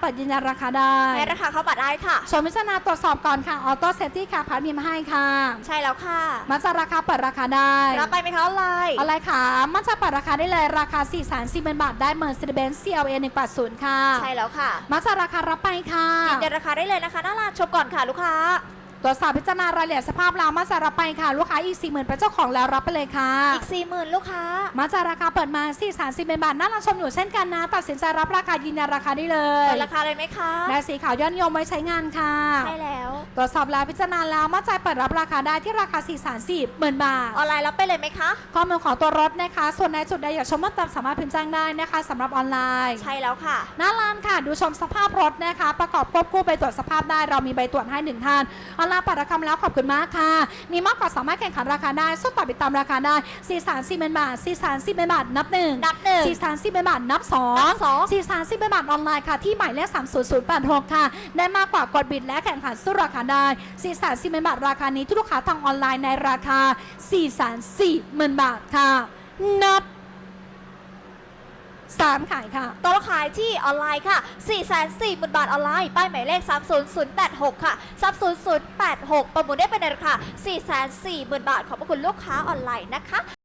เปิดยืนยันราคาได้ให้ราคาเข้าบัตรได้ค่ะ ชมพิจารณาตรวจสอบก่อนค่ะ ออโต้เซฟตี้ค่ะพัดมีมาให้ค่ะ ใช่แล้วค่ะมาจะราคาเปิดราคาได้รับไปไหมคะออนไลน์อะไรคะมันจะเปิดราคาได้เลยราคา4 4 0 0 0 0บาทได้เมอร์เซเดเบนซ์ CLA 180ค่ะ ใช่แล้วค่ะมาจะราคารับไปค่ะยืนยันราคาได้เลยนะคะหน้าร้านชมก่อนค่ะลูกค้า ตรวจสอบพิจารณารายละเอียดสภาพแล้วมาจะรับไปค่ะ ลูกค้าอีก 40,000เป็นเจ้าของแล้วรับไปเลยค่ะ อีก 40,000 ลูกค้า มาจะราคาเปิดมา4 3 0บาทน่ารักชมอยู่เช่นกันนะ ตัดสินใจรับราคายืนยันราคาได้เลยเปิดราคาเลยไหมคะและสีขาวยอดนิยมไว้ใช้งานค่ะ ใช่แล้ว ตรวจสอบแล้วพิจารณาแล้วมาจ่ายเปิดรับราคาได้ที่ราคา4 3 0หมื่นบาท ออนไลน์รับไปเลยไหมคะ ข้อมูลของตัวรถนะคะ ส่วนในจุดใดอยากชมเพิ่มเติมสามารถพิมพ์แจ้งได้นะคะสำหรับออนไลน์ใช่แล้วค่ะ หน้าร้านค่ะ ดูชมสภาพรถนะคะ ประกอบควบคู่ไปตรวจสภาพได้เรามีใบตรวจให้หนึ่งท่านออนไลน์ปัดราคามาแล้วขอบคุณมากค่ะ มีมากกว่าสามารถแข่งขันราคาได้สู้ต่อไปตามราคาได้ 4 3 4บาท 4 3 4บาท นับหนึ่งนับหนึ่ง 4 3 4บาท นับสองนับสอง 4 3 4บาทออนไลน์ค่ะที่หมายเลข30086ค่ะ ได้มากกว่ากดบิดและแข่งขันสู้ราคาได้4 3 4บาทราคานี้ที่ลูกค้าทางออนไลน์ในราคา 4 4 0 0 0บาทค่ะ นับสามขายค่ะตัวขายที่ออนไลน์ค่ะ 4 4 0 0 0 0 บาทออนไลน์ ป้ายหมายเลข 30086 ค่ะ 30086 ประมูลได้เป็นในราคา 4 4 0 0 0 0 บาท ขอบพระคุณลูกค้าออนไลน์นะคะ